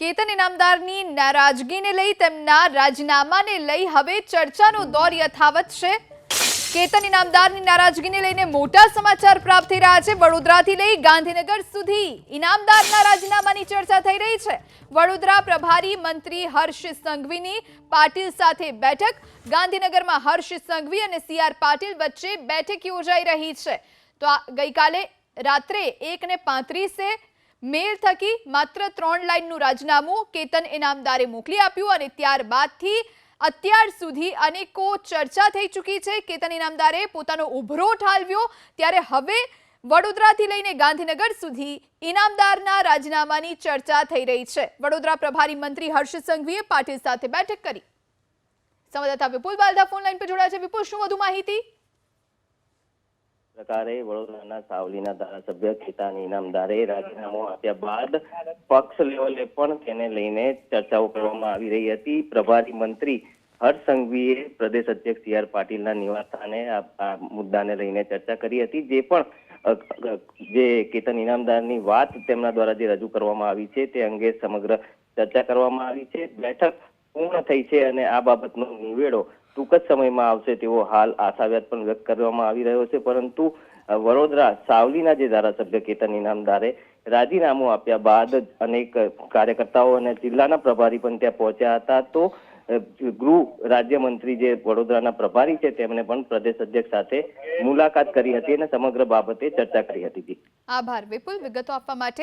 કેતન ઇનામદારની નારાજગીને લઈ તેમના રાજીનામાને લઈ હવે ચર્ચાનો દોર યથાવત છે. કેતન ઇનામદારની નારાજગીને લઈને મોટા સમાચાર પ્રાપ્ત થઈ રહ્યા છે. વડોદરાથી લઈ ગાંધીનગર સુધી ઇનામદારના રાજીનામાની ચર્ચા થઈ રહી છે. વડોદરા પ્રભારી મંત્રી હર્ષ સંઘવીની પાટીલ સાથે બેઠક. ગાંધીનગરમાં હર્ષ સંઘવી અને સીઆર પાટીલ વચ્ચે બેઠક યોજાઈ રહી છે. તો આ ગઈકાલે રાત્રે એક ને પાંત્રીસે મેલ થકી માત્ર ત્રણ લાઇનનું રાજીનામું કેતન ઇનામદારે મોકલી આપ્યું અને ત્યારબાદથી અત્યાર સુધી અનેકો ચર્ચા થઈ ચૂકી છે. કેતન ઇનામદારે પોતાનો ઉભરો ઠાલવ્યો ત્યારે હવે વડોદરાથી લઈને ગાંધીનગર સુધી ઇનામદારના રાજીનામાની ચર્ચા થઈ રહી છે. વડોદરા પ્રભારી મંત્રી હર્ષ સંઘવીએ પાટીલ સાથે બેઠક કરી. સંવાદદાતા વિપુલ બાલદા ફોન લાઈન પર જોડાયા છે. વિપુલ, શું વધુ માહિતી? પ્રકારે વડોદરાના સાવલીના ધારાસભ્ય ખેતાની ઇનામદારે રાજીનામું આપ્યા બાદ પક્ષ લેવલે પણ તેને લઈને ચર્ચાઓ કરવામાં આવી રહી હતી. પ્રભારી મંત્રી હર્ષ સંઘવીએ પ્રદેશ અધ્યક્ષ સી આર પાટીલના નિવાસસ્થાને આ મુદ્દાને લઈને ચર્ચા કરી હતી. જે પણ જે કેતન ઇનામદારની વાત તેમના દ્વારા જે રજૂ કરવામાં આવી છે તે અંગે સમગ્ર ચર્ચા કરવામાં આવી છે. બેઠક પૂર્ણ થઈ છે અને આ બાબતનો નિવેડો ટૂંક જ સમયમાં આવશે તેવો હાલ આશાવ્યાત પણ વ્યક્ત કરવામાં આવી રહ્યો છે. પરંતુ વડોદરા સાવલીના જે ધારાસભ્ય કેતન ઇનામદારે રાજીનામું આપ્યા બાદ જ અનેક કાર્યકર્તાઓ અને જિલ્લાના પ્રભારી પણ ત્યાં પહોંચ્યા હતા. તો ગૃહ રાજ્યમંત્રી જે વડોદરાના પ્રભારી છે તેમણે પણ પ્રદેશ અધ્યક્ષ સાથે મુલાકાત કરી હતી અને સમગ્ર બાબતે ચર્ચા કરી હતી. આભાર. વિપુલ, વિગતો આપવા માટે